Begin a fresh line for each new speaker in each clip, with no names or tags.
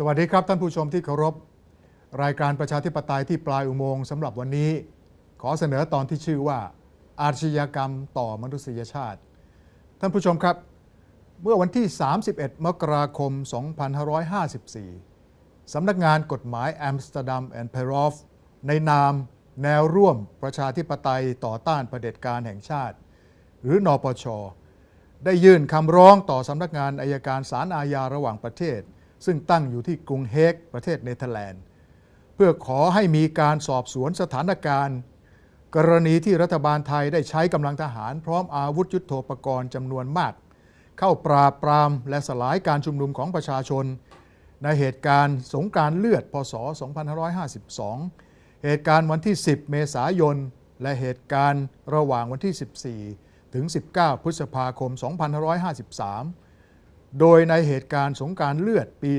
สวัสดีครับท่านผู้ชมที่เคารพ รายการประชาธิปไตยที่ปลายอุโมงค์สำหรับวันนี้ ขอเสนอตอนที่ชื่อว่า อาชญากรรมต่อมนุษยชาติ ท่านผู้ชมครับ เมื่อวันที่ 31 มกราคม 2554 สำนักงานกฎหมายแอมสเตอร์ดัมแอนด์เพรอฟในนามแนวร่วมประชาธิปไตยต่อต้านเผด็จการแห่งชาติ หรือนอปช ได้ยื่นคำร้องต่อสำนักงานอายการศาลอาญาระหว่างประเทศ ซึ่งตั้งอยู่ที่กรุงเฮกประเทศเนเธอร์แลนด์ เพื่อขอให้มีการสอบสวนสถานการณ์ กรณีที่รัฐบาลไทยได้ใช้กำลังทหารพร้อมอาวุธยุโทโธปกรณ์จำนวนมาก เข้าปราบปรามและสลายการชุมนุมของประชาชน ในเหตุการณ์สงการเลือดพศ 2552 เหตุการณ์วันที่ 10 เมษายน และเหตุการณ์ระหว่างวันที่ 14 ถึง 19 พฤษภาคม 2553 โดยในเหตุการณ์สงการเลือดปี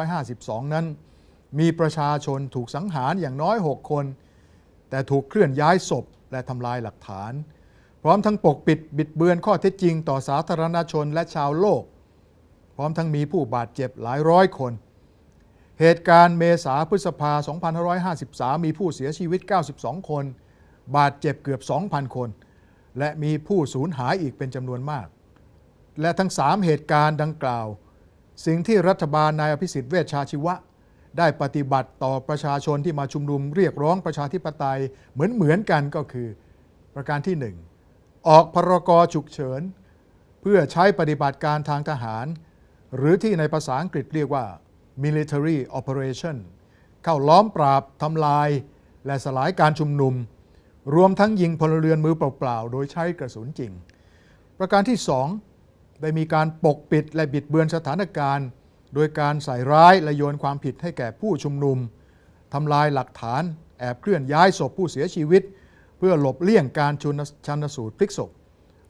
2552 นั้น มีประชาชนถูกสังหารอย่างน้อย 6 คน แต่ถูกเคลื่อนย้ายศพและทำลายหลักฐาน พร้อมทั้งปกปิดบิดเบือนข้อเท็จจริงต่อสาธารณชนและชาวโลก พร้อมทั้งมีผู้บาดเจ็บหลายร้อยคน เหตุการณ์เมษาพฤษภา 2553 มีผู้เสียชีวิต 92 คน บาดเจ็บเกือบ 2,000 คน และมีผู้สูญหายอีกเป็นจำนวนมาก และทั้ง 3 เหตุการณ์ดังกล่าว สิ่งที่รัฐบาลนายอภิสิทธิ์เวชชาชีวะ ได้ปฏิบัติต่อประชาชนที่มาชุมนุมเรียกร้องประชาธิปไตยเหมือนเหมือนกันก็คือประการที่ 1 ออกพรกฉุกเฉิน เพื่อใช้ปฏิบัติการทางทหาร หรือที่ในภาษาอังกฤษเรียกว่า military operation เข้าล้อมปราบทำลาย และสลายการชุมนุม รวมทั้งยิงพลเรือนมือเปล่าๆ โดยใช้กระสุนจริง ประการที่ 2 ได้มีการปกปิดและบิดเบือนสถานการณ์ โดยการใส่ร้ายและโยนความผิดให้แก่ผู้ชุมนุมทำลายหลักฐาน แอบเคลื่อนย้ายศพผู้เสียชีวิต เพื่อหลบเลี่ยงการชุนชันสูตรพลิกศพ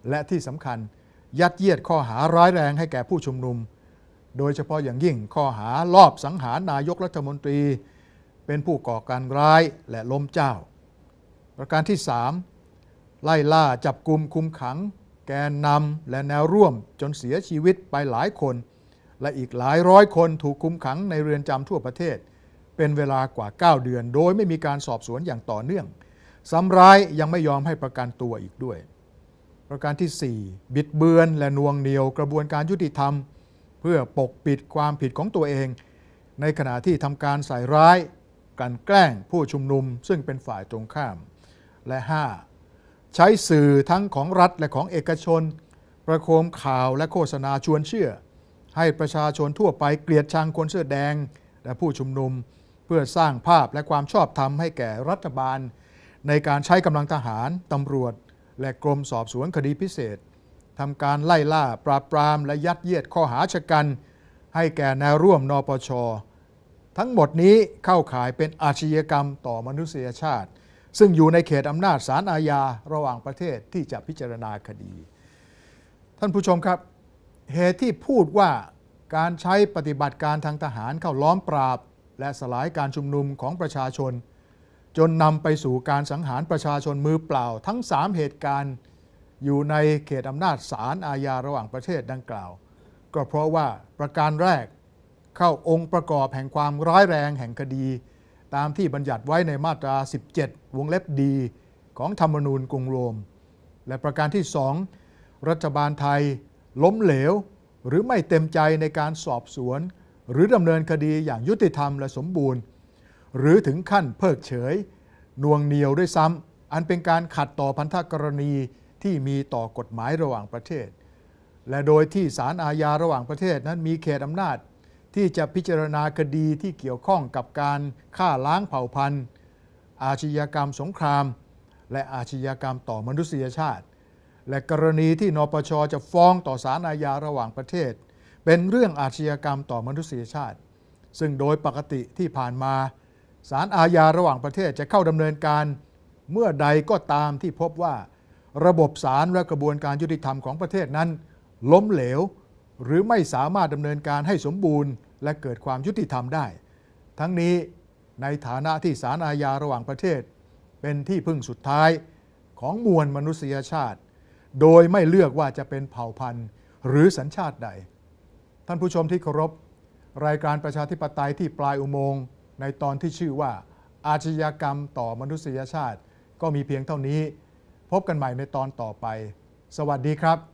และที่สำคัญยัดเยียดข้อหาร้ายแรงให้แก่ผู้ชุมนุม โดยเฉพาะอย่างยิ่งข้อหาลอบสังหารนายกรัฐมนตรี เป็นผู้ก่อการร้ายและล้มเจ้า ประการที่ 3 ไล่ล่าจับกลุ่มคุมขัง แกนนำและแนวร่วมจนเสียชีวิตไปหลายคน และอีกหลายร้อยคนถูกคุมขังในเรือนจำทั่วประเทศ เป็นเวลากว่า 9 เดือน โดยไม่มีการสอบสวนอย่างต่อเนื่องซ้ำร้ายยังไม่ยอมให้ประกันตัวอีกด้วย ประการที่ 4 บิดเบือนและนวงเหนียวกระบวนการยุติธรรม เพื่อปกปิดความผิดของตัวเอง ในขณะที่ทำการใส่ร้าย กันแกล้งผู้ชุมนุมซึ่งเป็นฝ่ายตรงข้าม และ 5. ใช้สื่อทั้งของรัฐและของเอกชน ประโคมข่าวและโฆษณาชวนเชื่อ ให้ประชาชนทั่วไปเกลียดชังคนเสื้อแดง และผู้ชุมนุม เพื่อสร้างภาพและความชอบธรรมให้แก่รัฐบาล ในการใช้กำลังทหาร ตำรวจ และกรมสอบสวนคดีพิเศษทำการไล่ล่าปราบปรามและยัดเยียดข้อหาชะกัน ให้แก่แนวร่วมนปช ทั้งหมดนี้เข้าข่ายเป็นอาชญากรรมต่อมนุษยชาติ ซึ่งอยู่ในเขตอำนาจศาลอาญาระหว่างประเทศที่จะพิจารณาคดี ท่านผู้ชมครับ เหตุที่พูดว่าการใช้ปฏิบัติการทางทหารเข้าล้อมปราบ และสลายการชุมนุมของประชาชน จนนำไปสู่การสังหารประชาชนมือเปล่า ทั้ง 3 เหตุการณ์อยู่ในเขตอำนาจศาลอาญาระหว่างประเทศดังกล่าว ก็เพราะว่าประการแรกเข้าองค์ประกอบแห่งความร้ายแรงแห่งคดี ตามที่บัญญัติไว้ในมาตรา 17 วงเล็บดีของธรรมนูญกรุงโรม และประการที่ 2 รัฐบาลไทยล้มเหลว หรือไม่เต็มใจในการสอบสวน หรือดำเนินคดีอย่างยุติธรรมและสมบูรณ์ หรือถึงขั้นเพิกเฉยนวงเหนียวด้วยซ้ำอันเป็นการขัดต่อพันธกรณีที่มีต่อกฎหมายระหว่างประเทศ และโดยที่ศาลอาญาระหว่างประเทศนั้นมีเขตอำนาจ ที่จะพิจารณาคดีที่เกี่ยวข้องกับการฆ่าล้างเผ่าพันธุ์ อาชญากรรมสงคราม และอาชญากรรมต่อมนุษยชาติ และกรณีที่นปชจะฟ้องต่อศาลอาญาระหว่างประเทศ เป็นเรื่องอาชญากรรมต่อมนุษยชาติ ซึ่งโดยปกติที่ผ่านมาศาลอาญาระหว่างประเทศจะเข้าดำเนินการเมื่อใดก็ตามที่พบว่า ระบบศาลและกระบวนการยุติธรรมของประเทศนั้น ล้มเหลว หรือไม่สามารถดำเนินการให้สมบูรณ์ และเกิดความยุติธรรมได้ ทั้งนี้ในฐานะที่ศาลอาญาระหว่างประเทศ เป็นที่พึ่งสุดท้ายของมวลมนุษยชาติ โดยไม่เลือกว่าจะเป็นเผ่าพันธุ์หรือสัญชาติใด ท่านผู้ชมที่เคารพ รายการประชาธิปไตยที่ปลายอุโมงค์ในตอนที่ชื่อว่า อาชญากรรมต่อมนุษยชาติ ก็มีเพียงเท่านี้ พบกันใหม่ในตอนต่อไป สวัสดีครับ